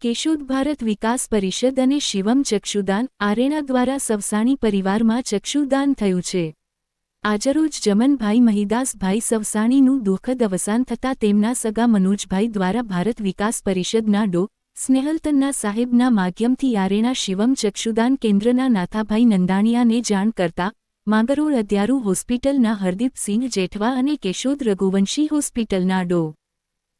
કેશોદ ભારત વિકાસ પરિષદ અને શિવમ ચક્ષુદાન આરેણા દ્વારા સવસાણી પરિવારમાં ચક્ષુદાન થયું છે. આજરોજ જમનભાઈ મહિદાસભાઈ સવસાણીનું દુઃખદ અવસાન થતાં તેમના સગા મનોજભાઈ દ્વારા ભારત વિકાસ પરિષદના ડો. સ્નેહલતન્ના સાહેબના માધ્યમથી આરેણા શિવમ ચક્ષુદાન કેન્દ્રના નાથાભાઈ નંદાણિયાને જાણ કરતા માંગરોળ અદ્યારુ હોસ્પિટલના હરદીપસિંહ જેઠવા અને કેશોદ રઘુવંશી હોસ્પિટલના ડો.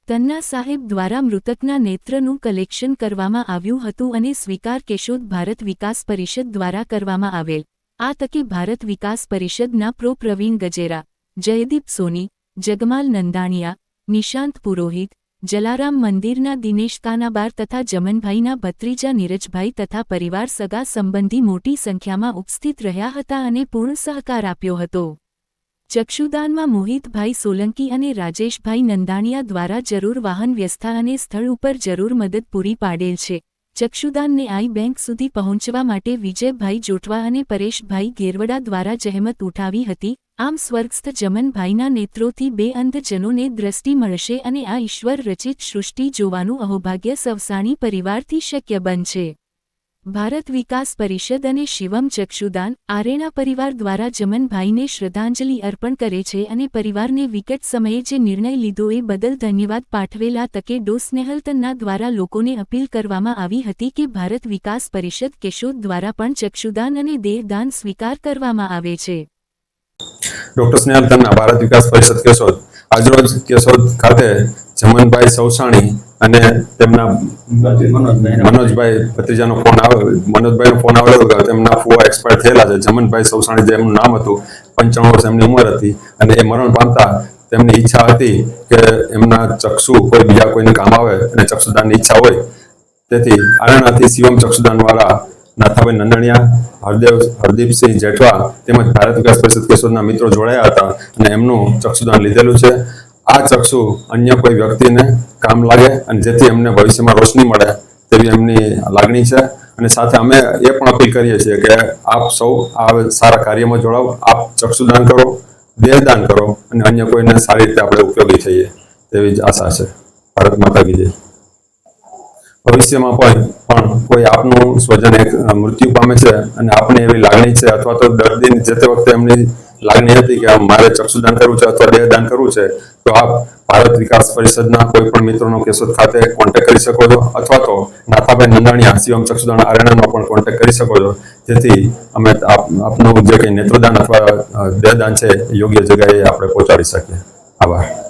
તન્ના સાહેબ દ્વારા મૃતકના નેત્રનું કલેક્શન કરવામાં આવ્યું હતું અને સ્વીકાર કેશોદ ભારત વિકાસ પરિષદ દ્વારા કરવામાં આવેલ. આ તકે ભારત વિકાસ પરિષદના પ્રો પ્રવીણ ગજેરા, જયદીપ સોની, જગમાલ નંદાણિયા, નિશાંત પુરોહિત, જલારામ મંદિરના દિનેશ કાનાબાર તથા જમનભાઈના ભત્રીજા નીરજભાઈ તથા પરિવાર સગા સંબંધી મોટી સંખ્યામાં ઉપસ્થિત રહ્યા હતા અને પૂર્ણ સહકાર આપ્યો હતો. ચક્ષુદાનમાં મોહિતભાઈ સોલંકી અને રાજેશભાઈ નંદાણીયા દ્વારા જરૂર વાહન વ્યવસ્થા અને સ્થળ ઉપર જરૂર મદદ પૂરી પાડેલ છે. ચક્ષુદાનને આઈ બેંક સુધી પહોંચવા માટે વિજયભાઈ જોટવા અને પરેશભાઈ ગેરવડા દ્વારા જહેમત ઉઠાવી હતી. આમ સ્વર્ગસ્થ જમનભાઈના નેત્રોથી બે અંધજનોને દ્રષ્ટિ મળશે અને આ ઈશ્વર રચિત સૃષ્ટિ જોવાનું અહોભાગ્ય સવસાણી પરિવારથી શક્ય બનશે. ભારત વિકાસ પરિષદ અને શિવમ ચક્ષુદાન આરેના પરિવાર દ્વારા જમનભાઈને શ્રદ્ધાંજલિ અર્પણ કરે છે અને પરિવારને વિકટ સમયે જે નિર્ણય લીધો એ બદલ ધન્યવાદ પાઠવેલા તકે ડો સ્નેહલતનના દ્વારા લોકોને અપીલ કરવામાં આવી હતી કે ભારત વિકાસ પરિષદ કેશોદ દ્વારા પણ ચક્ષુદાન અને દેહદાન સ્વીકાર કરવામાં આવે છે. ડોક્ટર સ્નેહલતનના ભારત વિકાસ પરિષદ કેશોદ. આજરોજ કેશોદ ખાતે જમનભાઈ સૌસાણી અને તેમના મનોજભાઈ. ભત્રીજાનો ફોન આવે મનોજભાઈનો ફોન આવેલો તેમના ફુવા એક્સપાયર થયેલા છે. જમનભાઈ સૌસાણી જે એમનું નામ હતું પંચાણું વર્ષ એમની ઉંમર હતી અને એ મરણ પામતા તેમની ઈચ્છા હતી કે એમના ચક્ષુ કોઈ બીજા કોઈને કામ આવે અને ચક્ષુદાનની ઈચ્છા હોય. તેથી આરણાથી શિવમ ચક્ષુદાન વાળા નાથાભાઈ નંદણિયા હરદેવ હરદીપસિંહ જેઠવા તેમજ ભારત વિકાસ પરિષદ કેશોદના મિત્રો જોડાયા હતા અને એમનું ચક્ષુદાન લીધેલું છે. આ ચક્ષુ અન્ય કોઈ વ્યક્તિને કામ લાગે અને જેથી એમને ભવિષ્યમાં રોશની મળે તેવી એમની લાગણી છે. અને સાથે અમે એ પણ અપીલ કરીએ છીએ કે આપ સૌ આ સારા કાર્યમાં જોડાવ આપ ચક્ષુદાન કરો દેહદાન કરો અને અન્ય કોઈને સારી રીતે આપણે ઉપયોગી થઈએ તેવી જ આશા છે. ભારત માતા વિજય ભવિષ્યમાં પણ પણ કોઈ આપનું સ્વજન એક મૃત્યુ પામે છે અને આપને એવી લાગણી છે અથવા તો દર્દી જે તે વખતે એમની લાગણી હતી કે મારે ચક્ષુદાન કરવું છે અથવા દેહદાન કરવું છે, તો આપ ભારત વિકાસ પરિષદના કોઈ પણ મિત્રોનો કેશોદ ખાતે કોન્ટેક્ટ કરી શકો છો અથવા તો નાથાભાઈ નંદાણીયા શિવમ ચક્ષુદાન આરણાનો પણ કોન્ટેક્ટ કરી શકો છો. જેથી અમે આપ, આપનું જે કંઈ નેત્રદાન અથવા દેહદાન છે યોગ્ય જગ્યાએ આપણે પહોંચાડી શકીએ. આભાર.